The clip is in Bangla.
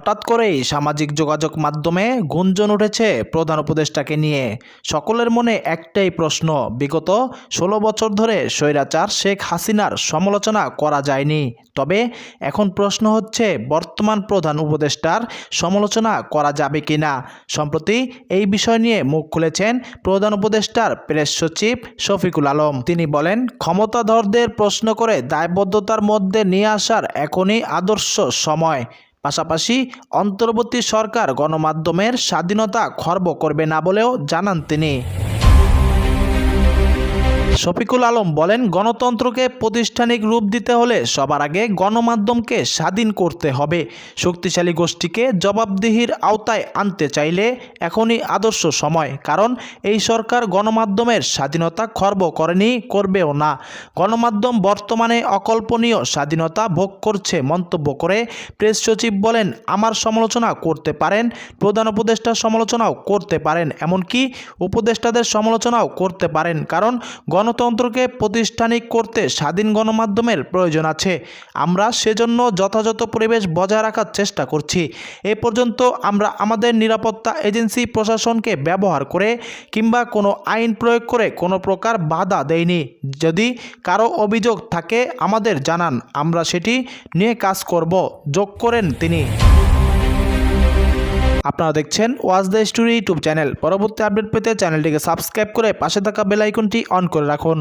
হঠাৎ করেই সামাজিক যোগাযোগ মাধ্যমে গুঞ্জন উঠেছে প্রধান উপদেষ্টাকে নিয়ে। সকলের মনে একটাই প্রশ্ন, বিগত ষোলো বছর ধরে স্বৈরাচার শেখ হাসিনার সমালোচনা করা যায়নি। তবে এখন প্রশ্ন হচ্ছে, বর্তমান প্রধান উপদেষ্টার সমালোচনা করা যাবে কি না সম্প্রতি এই বিষয় নিয়ে মুখ খুলেছেন প্রধান উপদেষ্টার প্রেস সচিব শফিকুল আলম। তিনি বলেন, ক্ষমতাধরদের প্রশ্ন করে দায়বদ্ধতার মধ্যে নিয়ে আসার এখনই আদর্শ সময়। পাশাপাশি অন্তর্বর্তী সরকার গণমাধ্যমের স্বাধীনতা খর্ব করবে না বলেও জানান তিনি। শফিকুল আলম বলেন, গণতন্ত্রকে প্রাতিষ্ঠানিক রূপ দিতে হলে সবার আগে গণমাধ্যমকে স্বাধীন করতে হবে। শক্তিশালী গোষ্ঠীকে জবাবদিহির আওতায় আনতে চাইলে এখনই আদর্শ সময়, কারণ এই সরকার গণমাধ্যমের স্বাধীনতা খর্ব করেনি, করবেও না। গণমাধ্যম বর্তমানে অকল্পনীয় স্বাধীনতা ভোগ করছে মন্তব্য করে প্রেস সচিব বলেন, আমার সমালোচনা করতে পারেন, প্রধান উপদেষ্টার সমালোচনাও করতে পারেন, এমনকি উপদেষ্টাদের সমালোচনাও করতে পারেন, কারণ গণতন্ত্রকে প্রতিষ্ঠানিক করতে স্বাধীন গণমাধ্যমের প্রয়োজন আছে। আমরা সেজন্য যথাযথ পরিবেশ বজায় রাখার চেষ্টা করছি। এ পর্যন্ত আমরা আমাদের নিরাপত্তা এজেন্সি প্রশাসনকে ব্যবহার করে কিংবা কোনো আইন প্রয়োগ করে কোনো প্রকার বাধা দেয়নি যদি কারও অভিযোগ থাকে আমাদের জানান, আমরা সেটি নিয়ে কাজ করব, যোগ করেন তিনি। আপনারা দেখছেন was the story YouTube channel. পরবর্তী আপডেট পেতে চ্যানেলটিকে সাবস্ক্রাইব করে পাশে থাকা বেল আইকনটি অন করে রাখুন।